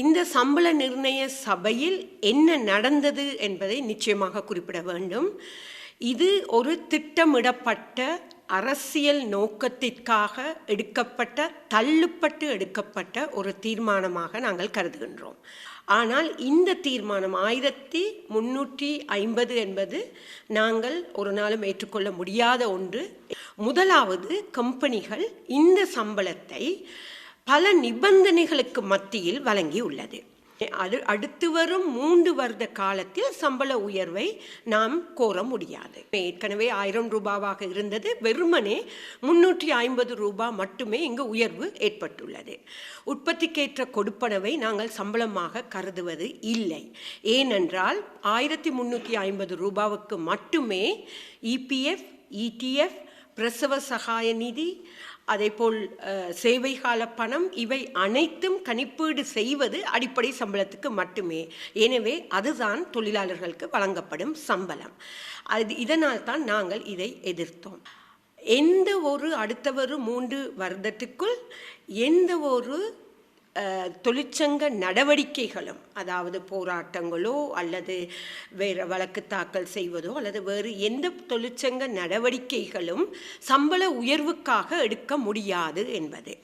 இந்த சம்பள நிர்ணய சபையில் என்ன நடந்தது என்பதை நிச்சயமாக குறிப்பிட வேண்டும். இது ஒரு திட்டமிடப்பட்ட அரசியல் நோக்கத்திற்காக எடுக்கப்பட்ட தள்ளுப்பட்டு எடுக்கப்பட்ட ஒரு தீர்மானமாக நாங்கள் கருதுகின்றோம். ஆனால் இந்த தீர்மானம் ஆயிரத்தி முன்னூற்றி ஐம்பது என்பது நாங்கள் ஒரு நாளும் ஏற்றுக்கொள்ள முடியாத ஒன்று. முதலாவது கம்பெனிகள் இந்த சம்பளத்தை பல நிபந்தனைகளுக்கு மத்தியில் வழங்கியுள்ளது அது அடுத்து வரும் மூன்று வருட காலத்தில் சம்பள உயர்வை நாம் கோர முடியாது. ஏற்கனவே ஆயிரம் ரூபாவாக இருந்தது. வெறுமனே முன்னூற்றி ஐம்பது ரூபாய் மட்டுமே இங்கு உயர்வு ஏற்பட்டுள்ளது. உற்பத்திக்கேற்ற கொடுப்பனவை நாங்கள் சம்பளமாக கருதுவது இல்லை. ஏனென்றால் ஆயிரத்தி முன்னூற்றி ஐம்பது ரூபாவுக்கு மட்டுமே இபிஎஃப் இடிஎஃப் பிரசவ சகாய நிதி அதேபோல் சேவை கால பணம் இவை அனைத்தும் கணிப்பீடு செய்வது அடிப்படை சம்பளத்துக்கு மட்டுமே. எனவே அதுதான் தொழிலாளர்களுக்கு வழங்கப்படும் சம்பளம். அது இதனால் தான் நாங்கள் இதை எதிர்த்தோம். எந்த ஒரு அடுத்தவரும் மூன்று வருடத்துக்குள் எந்த ஒரு தொழிற்சங்க நடவடிக்கைகளும் அதாவது போராட்டங்களோ அல்லது வேறு வழக்கு தாக்கல் செய்வதோ அல்லது வேறு எந்த தொழிற்சங்க நடவடிக்கைகளும் சம்பள உயர்வுக்காக எடுக்க முடியாது என்பது.